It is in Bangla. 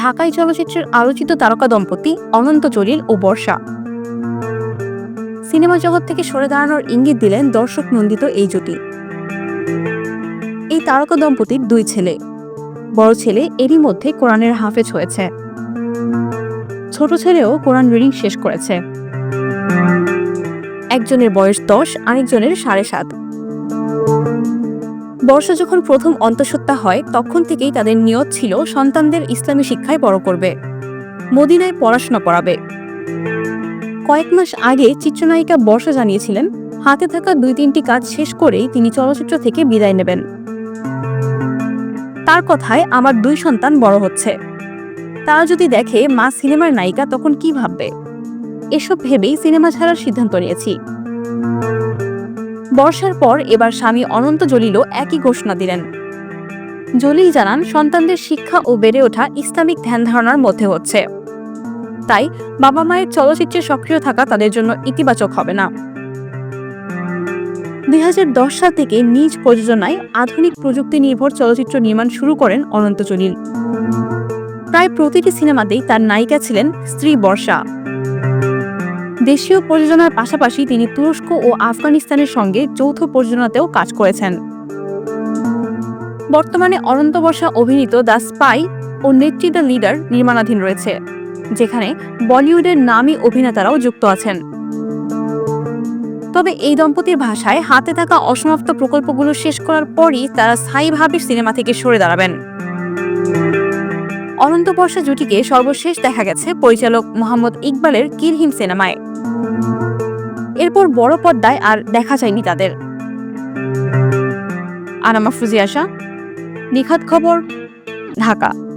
ঢাকাই চলচ্চিত্রের আলোচিত তারকা দম্পতি অনন্ত জলিল ও বর্ষা। সিনেমা জগৎ থেকে সরে দাঁড়ানোর ইঙ্গিত দিলেন দর্শক নন্দিত এই জুটি। এই তারকা দম্পতির দুই ছেলে। বড় ছেলে এরই মধ্যে কোরআনের হাফেজ হয়েছে। ছোট ছেলেও কোরআন রিডিং শেষ করেছে। একজনের বয়স দশ, আরেকজনের সাড়ে সাত। বর্ষা যখন প্রথম অন্তঃসত্ত্বা হয়, তখন থেকেই তাদের নিয়ত ছিল সন্তানদের ইসলামী শিক্ষায় বড় করবে। মদিনায় পড়াশোনা করাবে। কয়েক মাস আগে চিত্রনায়িকা বর্ষা জানিয়েছিলেন, হাতে থাকা দুই তিনটি কাজ শেষ করেই তিনি চলচ্চিত্র থেকে বিদায় নেবেন। তার কথায়, আমার দুই সন্তান বড় হচ্ছে। তারা যদি দেখে মা সিনেমার নায়িকা, তখন কি ভাববে? এসব ভেবেই সিনেমা ছাড়ার সিদ্ধান্ত নিয়েছি। বর্ষার পর এবার স্বামী অনন্ত জলিলও একই ঘোষণা দিলেন। জলিল জানান, সন্তানদের শিক্ষা ও বেড়ে ওঠা ইসলামিক ধ্যান ধারণার মধ্যে হচ্ছে। তাই বাবা মায়ের চলচ্চিত্রে সক্রিয় থাকা তাদের জন্য ইতিবাচক হবে না। দুই হাজার দশ সাল থেকে নিজ প্রযোজনায় আধুনিক প্রযুক্তি নির্ভর চলচ্চিত্র নির্মাণ শুরু করেন অনন্ত জলিল। প্রায় প্রতিটি সিনেমাতেই তার নায়িকা ছিলেন স্ত্রী বর্ষা। দেশীয় প্রযোজনার পাশাপাশি তিনি তুরস্ক ও আফগানিস্তানের সঙ্গে যৌথ প্রযোজনাতেও কাজ করেছেন। বর্তমানে অনন্ত বর্ষা অভিনীত দ্য স্পাই ও নেত্রী দ্য লিডার নির্মাণাধীন রয়েছে, যেখানে বলিউডের নামী অভিনেতারাও যুক্ত আছেন। তবে এই দম্পতির ভাষায় হাতে থাকা অসমাপ্ত প্রকল্পগুলো শেষ করার পরই তারা স্থায়ীভাবে সিনেমা থেকে সরে দাঁড়াবেন। অনন্ত বর্ষা জুটিকে সর্বশেষ দেখা গেছে পরিচালক মোহাম্মদ ইকবালের কিরহিম সিনেমায়। এরপর বড় পর্দায় আর দেখা যায়নি তাদের। আনামা ফুজিয়াশা নিখাত খবর ঢাকা।